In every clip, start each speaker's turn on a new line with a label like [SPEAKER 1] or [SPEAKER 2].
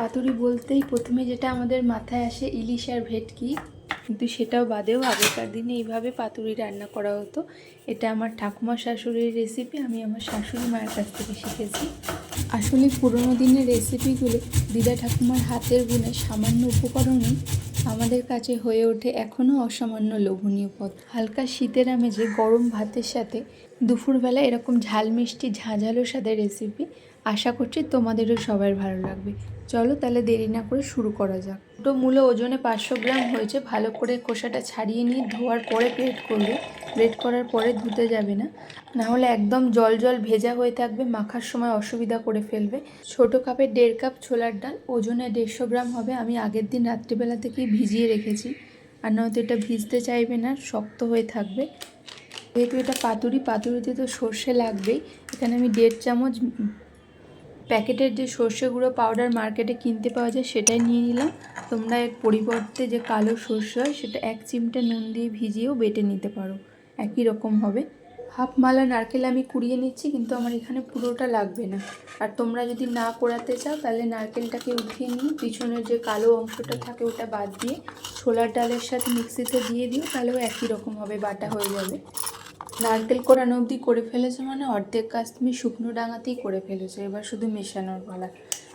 [SPEAKER 1] পাতুরি বলতেই প্রথমে যেটা আমাদের মাথায় আসে ইলিশ আর ভেটকি, কিন্তু সেটাও বাদেও আগেকার দিনে এইভাবে পাতুরি রান্না করা হতো। এটা আমার ঠাকুমা শাশুড়ির রেসিপি আমি আমার শাশুড়ি মায়ের কাছ থেকে শিখেছি। আসলে পুরোনো দিনের রেসিপিগুলো দিদা ঠাকুমার হাতের গুণে সামান্য উপকরণই আমাদের কাছে হয়ে ওঠে এখনও অসামান্য লোভনীয় পদ। হালকা শীতের আমেজে গরম ভাতের সাথে দুপুরবেলা এরকম ঝাল মিষ্টি ঝাঁঝালো স্বাদের রেসিপি আশা করছি তোমাদেরও সবার ভালো লাগবে। চলো তাহলে দেরি না করে শুরু করা যাক। দুটো মূলো ওজনে পাঁচশো গ্রাম হয়েছে, ভালো করে খোসাটা ছাড়িয়ে নিয়ে ধোয়ার পরে গ্রেট করবে। গ্রেট করার পরে ধুতে যাবে না। না হলে একদম জল জল ভেজা হয়ে থাকবে, মাখার সময় অসুবিধা করে ফেলবে। ছোটো কাপের দেড় কাপ ছোলার ডাল, ওজনে দেড়শো গ্রাম হবে, আমি আগের দিন রাত্রিবেলা থেকেই ভিজিয়ে রেখেছি। আর নয়তো এটা ভিজতে চাইবে না, শক্ত হয়ে থাকবে। যেহেতু এটা পাতুরি, পাতুরিতে তো সর্ষে লাগবেই, এখানে আমি দেড় চামচ প্যাকেটের যে সর্ষে গুঁড়ো পাউডার মার্কেটে কিনতে পাওয়া যায়, সেটাই নিয়ে নিলাম। তোমরা এর পরিবর্তে যে কালো সর্ষে হয়, সেটা এক চিমটে নুন দিয়ে ভিজিয়েও বেটে নিতে পারো। একই রকম হবে। হাফ মালা নারকেল আমি কুড়িয়ে নিচ্ছি, কিন্তু আমার এখানে পুরোটা লাগবে না। আর তোমরা যদি না কোড়াতে চাও, তাহলে নারকেলটাকে উঠিয়ে নিয়ে পিছনের যে কালো অংশটা থাকে, ওটা বাদ দিয়ে ছোলার ডালের সাথে মিক্সিতে দিয়ে দিও, তাহলেও একই রকম হবে, বাটা হয়ে যাবে। নারকেল কোরানো অবধি করে ফেলেছো মানে অর্ধেক কাজ তুমি শুকনো ডাঙাতেই করে ফেলেছো, এবার শুধু মেশানোর পালা।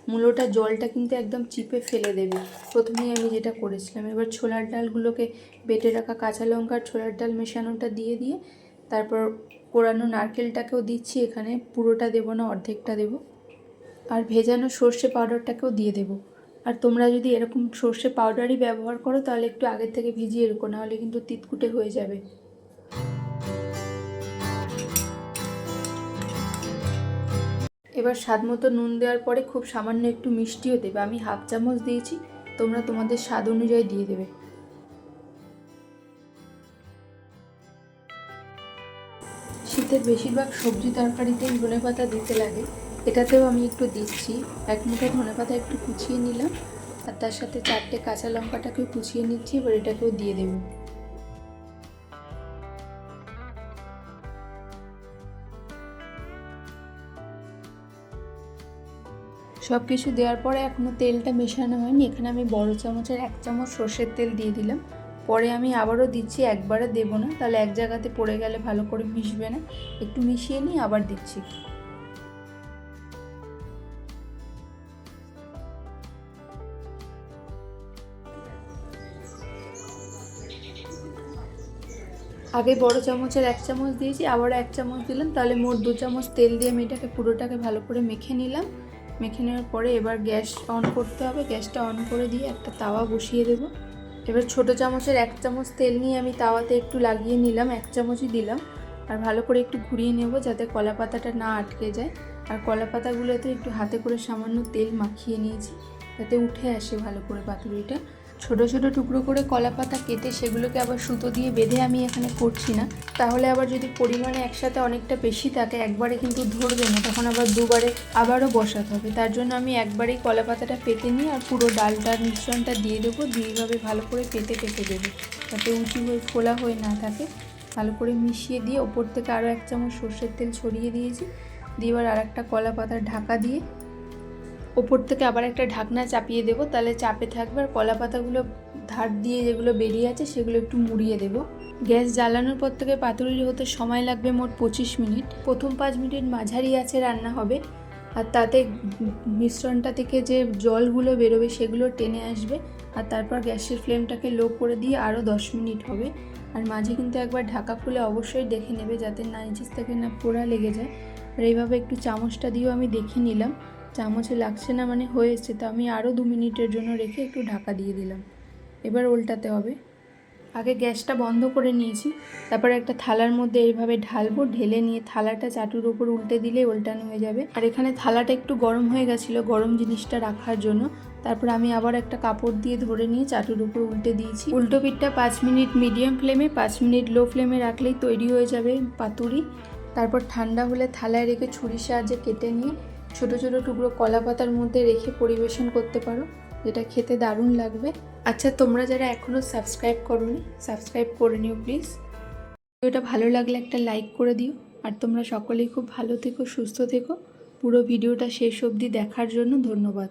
[SPEAKER 1] মূলোটা জলটা কিন্তু একদম চিপে ফেলে দেবে। প্রথমেই আমি যেটা করেছিলাম, এবার ছোলার ডালগুলোকে বেটে রাখা কাঁচা লঙ্কার ছোলার ডাল মেশানোটা দিয়ে দিয়ে তারপর কোরানো নারকেলটাকেও দিচ্ছি এখানে, পুরোটা দেবো না, অর্ধেকটা দেবো। আর ভেজানো সর্ষে পাউডারটাকেও দিয়ে দেবো। আর তোমরা যদি এরকম সর্ষে পাউডারই ব্যবহার করো তাহলে একটু আগের থেকে ভিজিয়ে রেখো, নাহলে কিন্তু তিতকুটে হয়ে যাবে। এবার স্বাদ মতো নুন দেওয়ার পরে খুব সামান্য একটু মিষ্টিও দেবে। আমি হাফ চামচ দিয়েছি, তোমরা তোমাদের স্বাদ অনুযায়ী দিয়ে দেবে। শীতের বেশিরভাগ সবজি তরকারিতেই ধনে পাতা দিতে লাগে। এটাতেও আমি একটু দিচ্ছি। এক মুঠো ধনে পাতা একটু কুচিয়ে নিলাম, আর তার সাথে চারটে কাঁচা লঙ্কাটাকেও কুচিয়ে নিচ্ছি, এবার এটাকেও দিয়ে দেবো। সব কিছু দেওয়ার পরে এখনও তেলটা মেশানো হয়নি। এখানে আমি বড় চামচের এক চামচ সর্ষের তেল দিয়ে দিলাম। পরে আমি আবারও দিচ্ছি, একবারে দেবো না। তাহলে এক জায়গাতে পড়ে গেলে ভালো করে মিশবে না। একটু মিশিয়ে নিয়ে আবার দিচ্ছি। আগে বড় চামচের এক চামচ দিয়েছি, আবারও এক চামচ দিলাম। তাহলে মোট দু চামচ তেল দিয়ে আমি এটাকে পুরোটাকে ভালো করে মেখে নিলাম। মেখে নেওয়ার পরে এবার গ্যাস অন করতে হবে। গ্যাসটা অন করে দিয়ে একটা তাওয়া বসিয়ে দেবো। এবার ছোট চামচের এক চামচ তেল নিয়ে আমি তাওয়াতে একটু লাগিয়ে নিলাম, এক চামচই দিলাম। আর ভালো করে একটু ঘুরিয়ে নেব যাতে কলা পাতাটা না আটকে যায়। আর কলা পাতাগুলোতে একটু হাতে করে সামান্য তেল মাখিয়ে নিয়েছি। যাতে উঠে আসে ভালো করে পাতুরিটা ছোট ছোট টুকরো করে কলা পাতা কেটে সেগুলোকে আবার সুতো দিয়ে বেঁধে আমি এখানে করছি না। তাহলে আবার যদি পরিমাণে একসাথে অনেকটা বেশি থাকে, একবারে কিন্তু ধরবে না, তখন আবার দুবারে আবারও বসাতে হবে। তার জন্য আমি একবারেই কলা পাতাটা পেতে নিই আর পুরো ডালটার মিশ্রণটা দিয়ে দেবো, দিয়ে এইভাবে ভালো করে পেতে পেতে দেবো। যাতে উঁচু হয়ে, ফোলা হয়ে না থাকে। ভালো করে মিশিয়ে দিয়ে ওপর থেকে আরও এক চামচ সর্ষের তেল ছড়িয়ে দিয়েছি। দিয়ে এবার আর একটা কলা পাতার ঢাকা দিয়ে ওপর থেকে আবার একটা ঢাকনা চাপিয়ে দেবো, তাহলে চাপে থাকবে আর কলা পাতাগুলো ধার দিয়ে যেগুলো বেরিয়ে আছে সেগুলো একটু মুড়িয়ে দেবো। গ্যাস জ্বালানোর পর থেকে পাতুরি হতে সময় লাগবে মোট পঁচিশ মিনিট। প্রথম পাঁচ মিনিট মাঝারি আছে রান্না হবে, আর তাতে মিশ্রণটা থেকে যে জলগুলো বেরোবে সেগুলো টেনে আসবে, আর তারপর গ্যাসের ফ্লেমটাকে লো করে দিয়ে আরও দশ মিনিট হবে। আর মাঝে কিন্তু একবার ঢাকা খুলে অবশ্যই দেখে নেবে যাতে না নিচের থেকে না পোড়া লেগে যায়। আর এইভাবে একটু চামচটা দিয়েও আমি দেখে নিলাম। চামচে লাগছে না মানে হয়ে এসছে, তো আমি আরও দু মিনিটের জন্য রেখে একটু ঢাকা দিয়ে দিলাম। এবার উল্টাতে হবে। আগে গ্যাসটা বন্ধ করে নিয়েছি, তারপরে একটা থালার মধ্যে এইভাবে ঢালবো, ঢেলে নিয়ে থালাটা চাটুর উপর উল্টে দিলে উল্টানো হয়ে যাবে। আর এখানে থালাটা একটু গরম হয়ে গেছিল গরম জিনিসটা রাখার জন্য, তারপর আমি আবার একটা কাপড় দিয়ে ধরে নিয়ে চাটুর উপর উল্টে দিয়েছি। উল্টো পিঠটা পাঁচ মিনিট মিডিয়াম ফ্লেমে, পাঁচ মিনিট লো ফ্লেমে রাখলেই তৈরি হয়ে যাবে পাতুরি। তারপর ঠান্ডা হলে থালায় রেখে ছুরির সাহায্যে কেটে নিয়ে ছোট ছোট টুকরো কলা পাতার মধ্যে রেখে পরিবেশন করতে পারো, যেটা খেতে দারুণ লাগবে। আচ্ছা তোমরা যারা এখনও সাবস্ক্রাইব করোনি, সাবস্ক্রাইব করে নিও প্লিজ। ভিডিওটা ভালো লাগলে একটা লাইক করে দিও, আর তোমরা সকলেই খুব ভালো থেকো, সুস্থ থেকো। পুরো ভিডিওটা শেষ অবধি দেখার জন্য ধন্যবাদ।